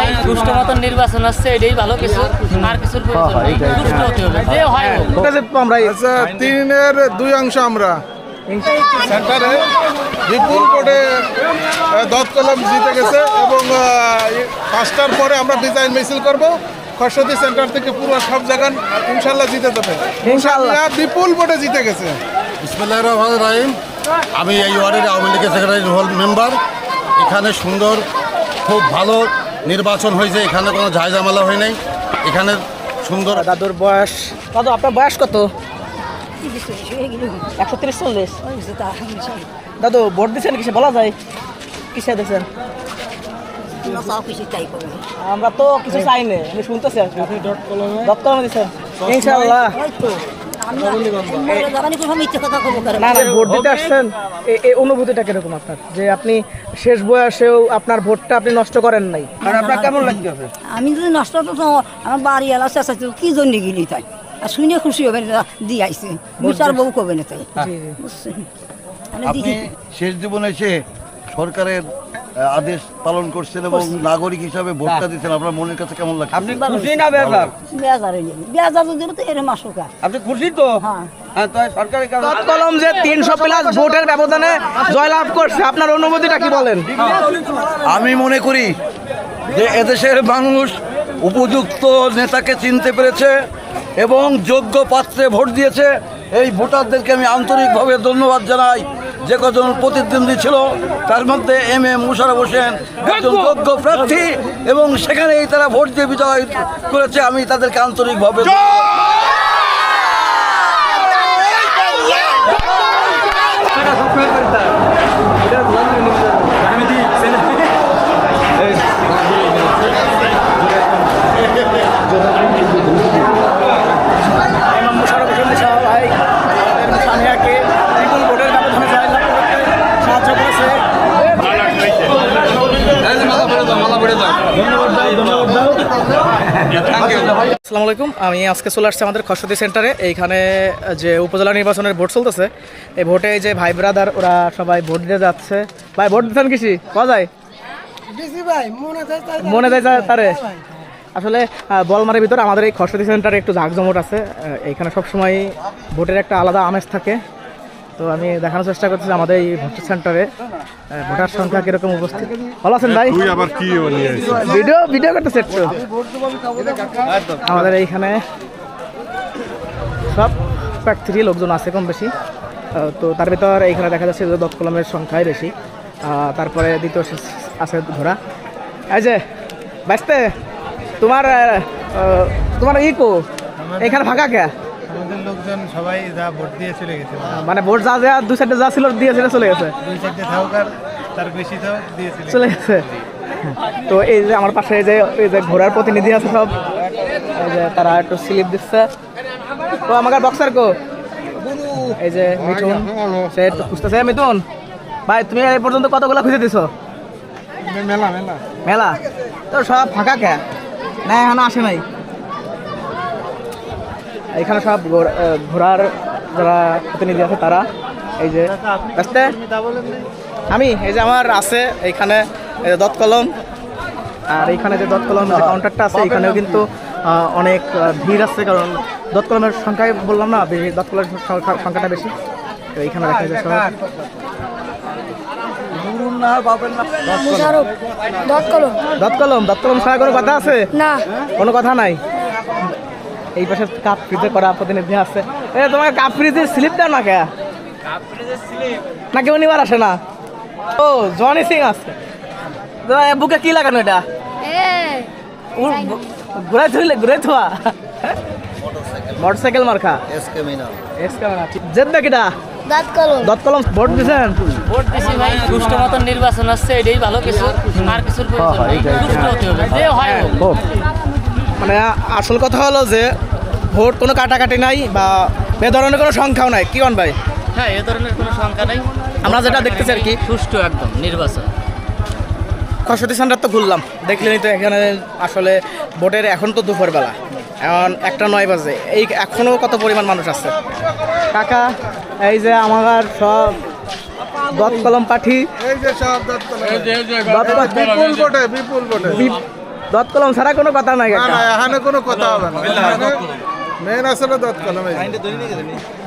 ভাই সুষ্ঠু মতন নির্বাচন আসছে এটাই ভালো কিছু। আর কিছুর প্রয়োজন নেই। সুষ্ঠু হতে হবে। যে হয় আমরা আচ্ছা তিনের দুই অংশ আমরা। সেন্টারে বিপুল কোটে কলম জিতে গেছে এবং পাঁচটার পরে আমরা ডিজাইন মিছিল করব। খরস্বতী সেন্টার থেকে পুরো সব জায়গা ইনশাল্লাহ জিতে দেবে ইনশাআল্লাহ। ইনশাল্লাহ বিপুল কোটে জিতে গেছে। রহমান রাহিম। আমি এই ওয়ার্ডের আওয়ামী লীগের সেক্রেটারি মেম্বার এখানে সুন্দর খুব ভালো নির্বাচন হয়েছে এখানে কোনো ঝামেলা হয় নাই। এখানে সুন্দর দাদুর বয়স দাদু আপনার বয়স কত? একশো তিরিশ চল্লিশ। দাদু ভোট দিচ্ছেন কিসে? বলা যায়। কিসে দিচ্ছেন আমরা তো কিছু চাই না আমি শুনতেছি আর কি। ডট কলমে দিচ্ছেন ইনশাআল্লাহ। না না ভোট দিতে আসছেন? এই অনুভূতিটা কীরকম আপনার? যে আপনি শেষ বয়সেও আপনার ভোটটা আপনি নষ্ট করেন নাই। আর আপনার কেমন লাগছে আমি যদি নষ্ট আমার বাড়ি এলা চেষ্টা কি জন্য গেলি তাই? আর শুনে খুশি হবে দিয়ে আইসে বিচার বউ কবে না তাই। শেষ জীবনে এসে সরকারের আদেশ পালন করছেন এবং নাগরিক হিসাবে ভোটটা দিচ্ছেন। আপনার মনের কাছে কেমন লাগছে? আপনি খুশি না বেজার? বেজার হয়ে যাবে। বেজার যদি তো এরম আসুক আর। আপনি খুশি তো? হ্যাঁ। কলম যে তিনশো প্লাস ভোটের ব্যবধানে জয়লাভ করছে আপনার অনুভূতিটা কি বলেন? আমি মনে করি যে এদেশের মানুষ উপযুক্ত নেতাকে চিনতে পেরেছে এবং যোগ্য পাত্রে ভোট দিয়েছে। এই ভোটারদেরকে আমি আন্তরিকভাবে ধন্যবাদ জানাই। যে কজন প্রতিদ্বন্দ্বী ছিল তার মধ্যে এম এ মুশারফ হোসেন একজন যোগ্য প্রার্থী এবং সেখানেই তারা ভোট দিয়ে বিজয় করেছে। আমি তাদেরকে আন্তরিকভাবে ইমাম মোশাররফ হোসেন শাহ ভাই আমাদের সামিয়াকে বিপুল ভোটের ব্যবধানে জয়লাভ করতে সাহায্য করেছে আসসালামু আলাইকুম। আমি আজকে চলে আসছি আমাদের খসতি সেন্টারে। এইখানে যে উপজেলা নির্বাচনের ভোট চলতেছে এই ভোটে এই যে ভাই ব্রাদার ওরা সবাই ভোট দিতে যাচ্ছে। ভাই ভোট দিতেন কিসি পাওয়া যায়? মনে দেয় তারে? আসলে বলমারের ভিতরে আমাদের এই খসতি সেন্টারে একটু জাঁকজমট আছে। এইখানে সবসময় ভোটের একটা আলাদা আমেজ থাকে। তো আমি দেখানোর চেষ্টা করতেছি আমাদের এই ভোট সেন্টারে। ভোটার সংখ্যা কীরকম উপস্থিত? ভালো আছেন ভাই? তুই আবার কি ভিডিও ভিডিও করতেছে একটু। আমাদের এইখানে সব প্রার্থীরই লোকজন আছে কম বেশি। তো তার ভিতর এইখানে দেখা যাচ্ছে যে দত কলমের সংখ্যাই বেশি। তারপরে দ্বিতীয় আছে ঘোড়া এই যে বাঁচতে তোমার তোমার ই কো? এখানে ফাঁকা কে? লোকজন সবাই যা ভোট দিয়ে চলে গেছে। মানে ভোট যা যা দুই সাইডে যা ছিল দিয়ে সেটা চলে গেছে? দুই থাকুক আর তার বেশি থাকুক দিয়ে চলে গেছে। তো এই যে আমার পাশে যে এই যে ঘোড়ার প্রতিনিধি আছে সব এই যে তারা একটু স্লিপ দিচ্ছে। তো আমাকে বক্সার কো? এই যে মিঠুন সে একটু খুঁজতেছে। মিঠুন ভাই তুমি এই পর্যন্ত কতগুলো খুঁজে দিছো? মেলা মেলা। মেলা? তো সব ফাঁকা কে? না এখনও আসে নাই। এখানে সব ঘোড়ার যারা প্রতিনিধি আছে তারা এই যে আসতে আমি এই যে আমার আছে এইখানে এই দত কলম। আর এইখানে যে দত কলম যে কাউন্টারটা আছে এখানেও কিন্তু অনেক ভিড় আছে কারণ দত কলমের সংখ্যায় বললাম না বেশি দত কলমের সংখ্যাটা বেশি। তো এইখানে দেখা যায় সব দত কলম। দত কলম দত কলম ছাড়া কোনো কথা আছে? না। কোনো কথা নাই? এই পাশে কাপ ফ্রিজে করা প্রতিনিধি আছে। এ তোমাকে কাপ ফ্রিজের স্লিপ দাও না কে না কেউ নিবার আসে না? ও জনি সিং আছে। বুকে কি লাগানো এটা? ঘুরাই থইলে ঘুরাই থোয়া মোটরসাইকেল মার্কা? এস ক্যামেরা জেদ কিটা দত কলম। দত কলম ভোট দিছেন? ভোট দিছি ভাই সুষ্ঠু মতন নির্বাচন আসছে এটাই ভালো কিছু। আর কিছুর প্রয়োজন নেই। সুষ্ঠু হতে হবে যে হয় মানে আসল কথা হলো যে ভোট কোনো কাটাকাটি নাই বা এ ধরনের কোনো সংখ্যাও নাই কি কন ভাই হ্যাঁ এ ধরনের কোনো সংখ্যা নাই আমরা যেটা দেখতেছি আর কি সুষ্ঠু একদম নির্বাচন খসতি সেন্টার তো ঘুরলাম দেখলেনই তো এখানে আসলে ভোটের এখন তো দুপুরবেলা এখন একটা নয় বাজে এই এখনও কত পরিমাণ মানুষ আছে কাকা এই যে আমার সব দত কলম পাঠি দত কলম দত ছাড়া কোনো কথা নাই কাকা এখানে কোনো কথা হবে না মেন আসলে দত কলম।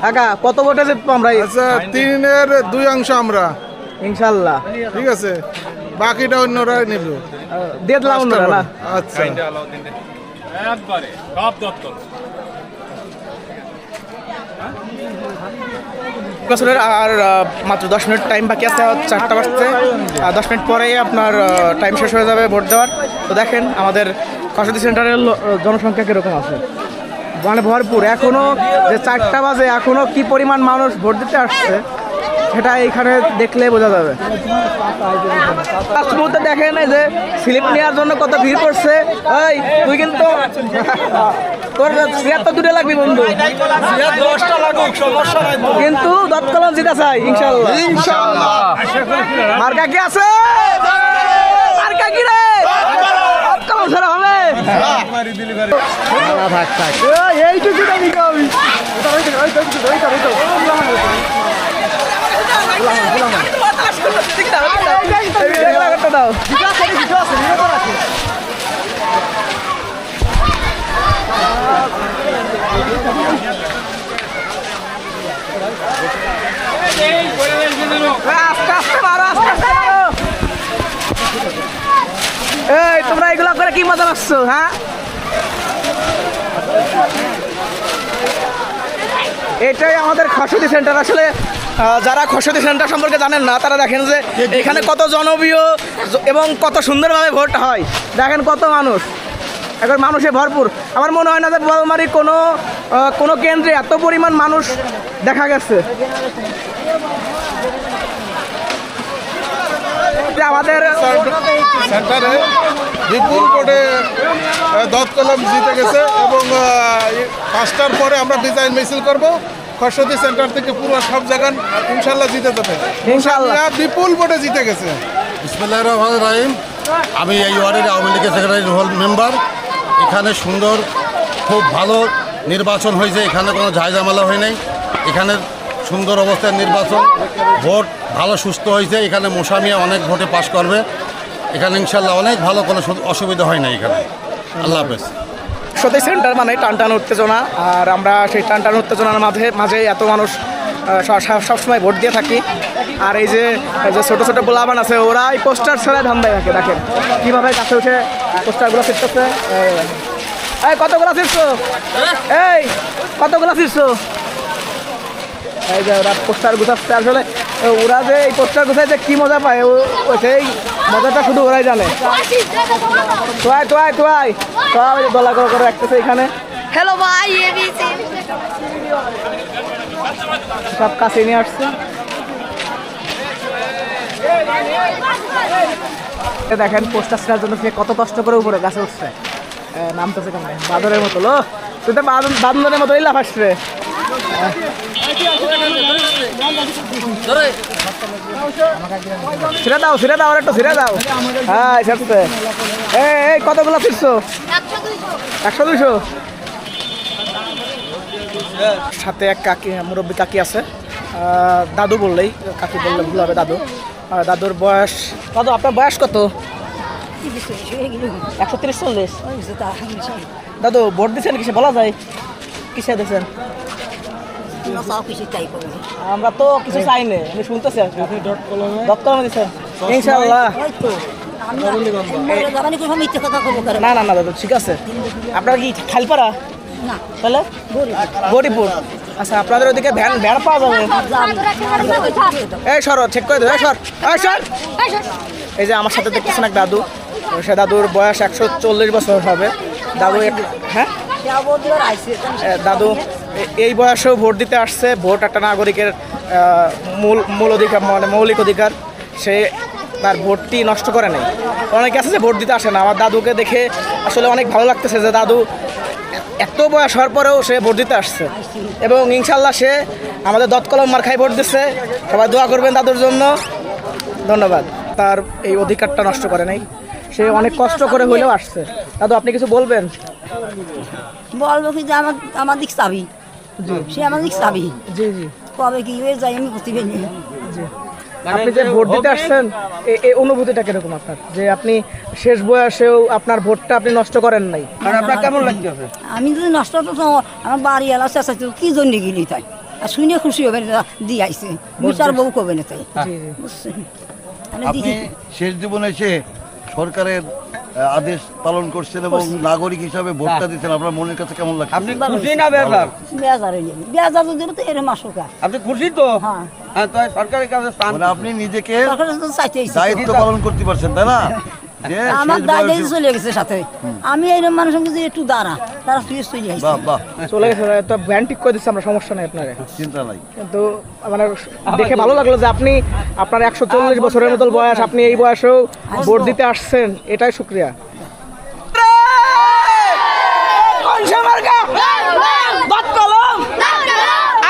কাকা কত ভোটে জিতবো আমরা আচ্ছা তিনের দুই অংশ আমরা। ইনশাল্লাহ। ঠিক আছে? বাকিটা অন্যরা নিব দিয়ে দিলাম অন্যরা না? আচ্ছা। বছরের আর আহ, মাত্র দশ মিনিট টাইম বাকি আছে চারটা বাজতে আর দশ মিনিট পরেই আপনার টাইম শেষ হয়ে যাবে ভোট দেওয়ার। তো দেখেন আমাদের কসদি সেন্টারের জনসংখ্যা কীরকম আছে? মানে ভরপুর। এখনও যে চারটা বাজে এখনও কি পরিমাণ মানুষ ভোট দিতে আসছে সেটা এইখানে দেখলে বোঝা যাবে। লাস্ট মুহূর্তে দেখেন এই যে স্লিপ নেওয়ার জন্য কত ভিড় করছে। ওই তুই কিন্তু তোর সিয়ার তো দুটো লাগবে বন্ধু। কিন্তু দত্তকলম জিতা চাই ইনশাল্লাহ ইনশাল্লাহ মার্কা কি আছে? মার্কা কি রে? দত্তকলম ছাড়া হবে ভাগ থাক এইটুকু দাবি আমি দাও আস্তে আস্তে মারো আস্তে আস্তে মারো এই, তোমরা এগুলো করে কি মজা পাচ্ছ হ্যাঁ? এটাই আমাদের খসতি সেন্টার। আসলে যারা খসতি সেন্টার সম্পর্কে জানেন না, তারা দেখেন যে এখানে কত জনপ্রিয় এবং কত সুন্দরভাবে ভোট হয়। দেখেন কত মানুষ। এখন মানুষে ভরপুর। আমার মনে হয় না যে বোয়ালমারি কোনো কোনো কেন্দ্রে এত পরিমাণ মানুষ দেখা গেছে। যে আমাদের সেন্টারে বিপুল কোটে দত কলম জিতে গেছে এবং পাঁচটার পরে আমরা ডিজাইন মিছিল করব। খরস্বতী সেন্টার থেকে পুরো সব জায়গা ইনশাল্লাহ জিতে দেবে ইনশাল্লাহ বিপুল ভোটে জিতে গেছে। বিসমুল্লাহ রহমান রাহিম। আমি এই ওয়ার্ডের আওয়ামী লীগের সেক্রেটারি রোল মেম্বার এখানে সুন্দর খুব ভালো নির্বাচন হয়েছে। এখানে কোনো ঝামেলা হয় নাই। এখানে সুন্দর অবস্থায় নির্বাচন ভোট ভালো সুস্থ হয়েছে। এখানে মোসামিয়া অনেক ভোটে পাশ করবে। এখানে ইনশাল্লাহ অনেক ভালো কোনো অসুবিধা হয় না এখানে। আল্লাহ হাফেজ। সত্যি সেন্টার মানে টান টান উত্তেজনা। আর আমরা সেই টান টান উত্তেজনার মাঝে মাঝে এত মানুষ সবসময় ভোট দিয়ে থাকি। আর এই যে যে ছোটো ছোটো গোলাবান আছে ওরা এই পোস্টার ছাড়া ধান্দায় থাকে। দেখেন কীভাবে কাছে উঠে পোস্টারগুলো ছিটতেছে এই, কতগুলো ছিটছো এই কতগুলো ছিটছো এই যে ওরা পোস্টার গুছাচ্ছে আসলে। ওরা যে এই পোস্টার গুছায় যে কী মজা পায় সেই মজাটা শুধু ওরাই জানে। তোয়াই তোয়াই তোয়াই। সব এই যে দলা করে করে রাখতেছে এখানে। হ্যালো ভাই সব কাছে নিয়ে আসছে। দেখেন পোস্টার ছেড়ার জন্য সে কত কষ্ট করে উপরে গাছে উঠছে। নামতেছে কেমন? বাদরের মতো লো। তুই তো বাদন- বান্দরের মতো ইলা ফাসছে ছিঁড়ে দাও ছিঁড়ে দাও একটু দাও। হ্যাঁ এই কতগুলো একশো দুইশো। সাথে এক কাকি, মুরব্বী কাকি আছে। দাদু বললেই, কাকি বললে ভুল হবে দাদু। দাদুর বয়স, দাদু, আপনার বয়স কত? একশো তিরিশ চল্লিশ। দাদু, ভোট দিচ্ছেন কিসে? বলা যায়। কিসে দিচ্ছেন আমরা তো কিছু চাই না আমি শুনতেছি আর কি। ডট কলমে দিচ্ছেন ইনশাল্লাহ না না না দাদু ঠিক আছে। আপনার কি খালপাড়া? না। তাহলে? গরিপুর। আচ্ছা আপনাদের ওদিকে ভ্যান ভ্যান পাওয়া যাবে এই সর চেক করে দেবো। এই সর। এই সর। এই যে আমার সাথে দেখতেছেন এক দাদু। সে দাদুর বয়স একশো চল্লিশ বছর হবে। দাদু এক- হ্যাঁ? দাদু এই বয়সেও ভোট দিতে আসছে। ভোট একটা নাগরিকের মূল মূল অধিকার মানে মৌলিক অধিকার। সে তার ভোটটি নষ্ট করে নেই। অনেকে আছে যে ভোট দিতে আসে না। আমার দাদুকে দেখে আসলে অনেক ভালো লাগতেছে যে দাদু এত বয়স হওয়ার পরেও সে ভোট দিতে আসছে। এবং ইনশাল্লাহ সে আমাদের দৎকলম মার্খায় ভোট দিচ্ছে সবাই দোয়া করবেন দাদুর জন্য। ধন্যবাদ। তার এই অধিকারটা নষ্ট করে নাই। সে অনেক কষ্ট করে হলেও আসছে। দাদু আপনি কিছু বলবেন? বলব কি যে আমার আমার দিক চাবি। সে আমার দিক চাবি। জি জি। কবে কি হয়ে যায় আমি বুঝতে পারি জি। আপনি যে ভোট দিতে আসছেন এ- এই অনুভূতিটা কীরকম আপনার? যে আপনি শেষ বয়সেও আপনার ভোটটা আপনি নষ্ট করেন নাই। মানে আপনার কেমন লাগছে আমি যদি নষ্ট তো আমার বাড়ি এলা ছিল কি জন্য গেলি তাই? আর শুনে খুশি হবে না দিয়ে আইছে। বিচার বউ কবে না তাই। মানে শেষ জীবনে এসে সরকারের আদেশ পালন করছেন এবং নাগরিক হিসাবে ভোটটা দিচ্ছেন। আপনার মনের কাছে কেমন লাগছে? আপনি খুশি না বেজার বেজার হয়ে যাবে বেজার যদি তো এরম আসুক আপনি খুশি তো? হ্যাঁ। সরকারের কাছে মানে আপনি নিজেকে। দায়িত্ব পালন করতে পারছেন তাই না? আমার শেষ চলে গেছে সাথে। আমি এইরকম মানুষের যদি একটু দাঁড়া তারা তুই চলে আইছে বাহ বাহ। চলে গেছে তো ব্যান ঠিক করে দিচ্ছে আমরা সমস্যা নাই আপনার। চিন্তা নাই। কিন্তু মানে দেখে ভালো লাগল যে আপনি আপনার একশো চল্লিশ বছরের মতো বয়স আপনি এই বয়সেও ভোট দিতে আসছেন এটাই শুক্রিয়া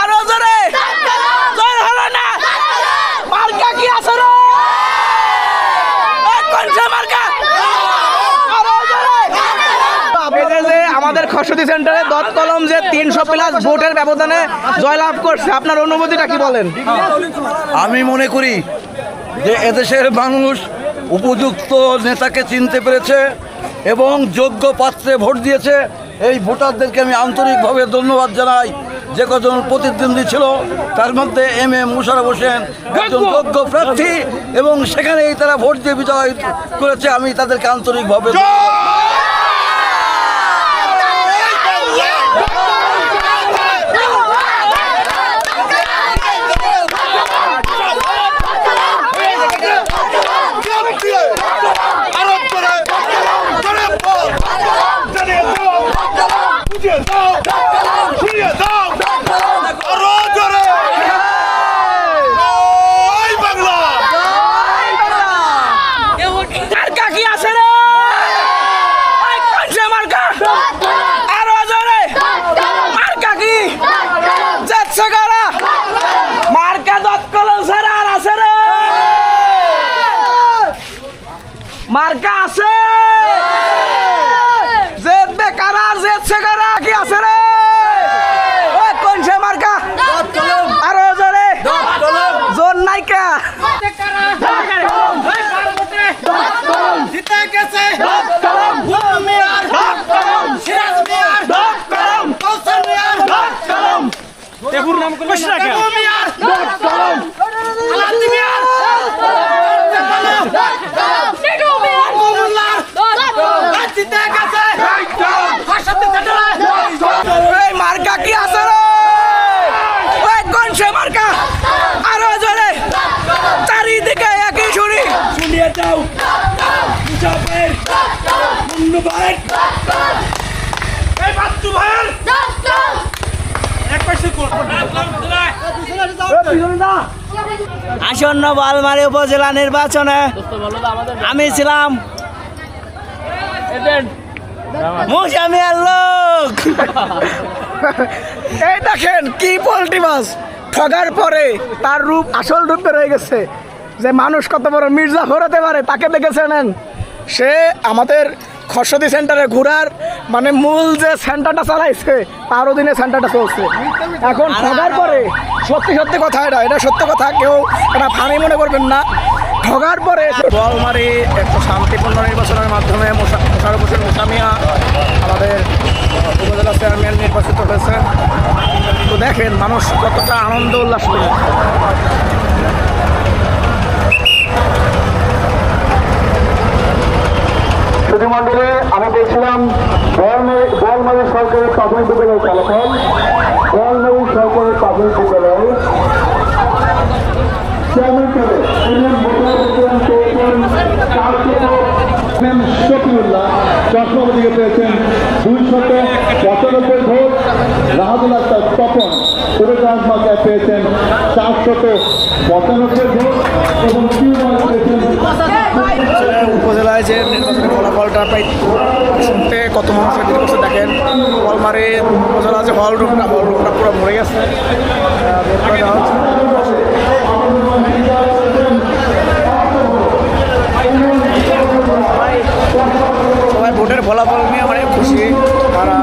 আরও জোরে জোর হলো না মার্কা কি আছে রে কোনসা মার্কা আরও জোরে এই যে যে খসতি সেন্টারে দত কলম যে তিনশো প্লাস ভোটের ব্যবধানে জয়লাভ করছে। আপনার অনুভূতিটা কি বলেন? আমি মনে করি যে এদেশের মানুষ উপযুক্ত নেতাকে চিনতে পেরেছে এবং যোগ্য পাত্রে ভোট দিয়েছে। এই ভোটারদেরকে আমি আন্তরিকভাবে ধন্যবাদ জানাই। যে কজন প্রতিদ্বন্দ্বী ছিল তার মধ্যে এম এ মুশারফ হোসেন একজন যোগ্য! প্রার্থী এবং সেখানেই তারা ভোট দিয়ে বিজয় করেছে। আমি তাদেরকে আন্তরিকভাবে মার্কা কি আছে রে ওই কোনসা মার্কা আরও জোরে মার্কা কি যাচ্ছে গারা মার্কা দত কলম ছাড়া আর আছে রে মার্কা আছে? জেদ বেকার আর জেদছে কি আছে রে? ওই কোনসা মার্কা? আরও জোরে। জোর নাইকা এই মার্কা কি আছে রে ওই কোন সে মার্কা আরও জোরে চারিদিকে একই শুনি এই বাচ্চু ভাইয়ের আসন্ন বালমারি উপজেলা নির্বাচনে আমি ছিলাম মুসামিয়ার লোক এই দেখেন কি পোল্ট্রি মাছ ঠগার পরে তার রূপ আসল রূপে রয়ে গেছে যে মানুষ কত বড় মির্জাফর হতে পারে, তাকে দেখেছেন? সে আমাদের খসদি সেন্টারে ঘোরার মানে মূল যে সেন্টারটা চালাইছে, তার অধীনে সেন্টারটা চলছে। এখন ঠগার পরে, সত্যি সত্যি কথা এটা এটা সত্য কথা, কেউ এটা ফানি মনে করবেন না। ঠগার পরে বলমারি একটু শান্তিপূর্ণ নির্বাচনের মাধ্যমে মোশা- মোশারফ হোসেন মুসামিয়া আমাদের উপজেলা চেয়ারম্যান নির্বাচিত হয়েছেন। তো দেখেন মানুষ কতটা আনন্দ উল্লাস করে। সুধীমণ্ডলে আমি বলছিলাম বলমারি সরকারের প্রাথমিক বিদ্যালয় ফলাফল। বলমারি সরকারের প্রাথমিক বিদ্যালয়ে চেয়ারম্যান প্রোগ্রাম পেয়েছেন পেয়েছেন দুইশত পঁচানব্বই ভোট। রাহাদুল আক্তার তপন সুরেশ মাকায় পেয়েছেন চারশত পঁচানব্বই ভোট এবং উপজেলায় যে নির্বাচনের ফলাফলটা প্রায় শুনতে কত ভিড় করছে দেখেন কলমারি উপজেলা যে হল রুমটা হল রুমটা পুরো ভরে গেছে। সবাই ভোটের ফলাফল নিয়ে অনেক খুশি তারা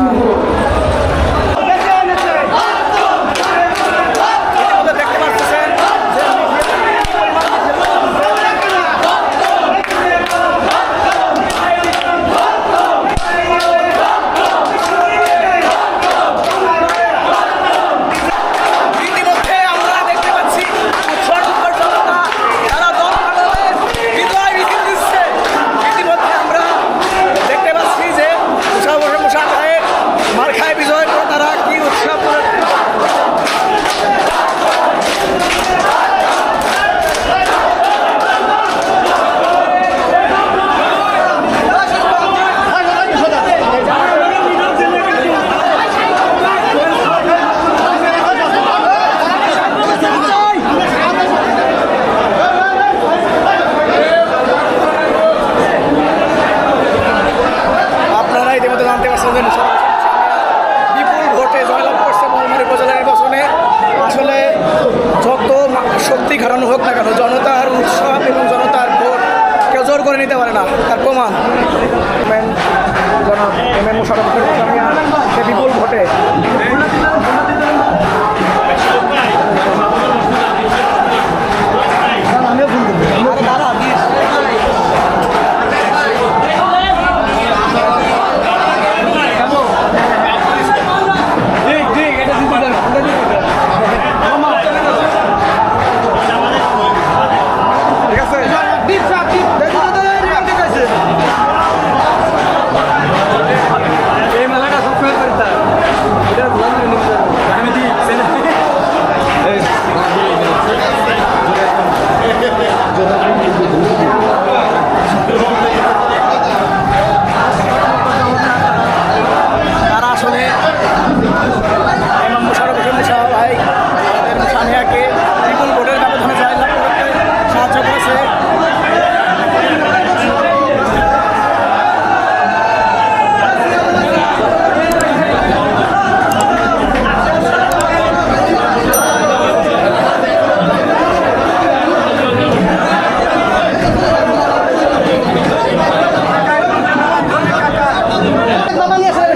Tak.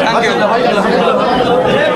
Thank you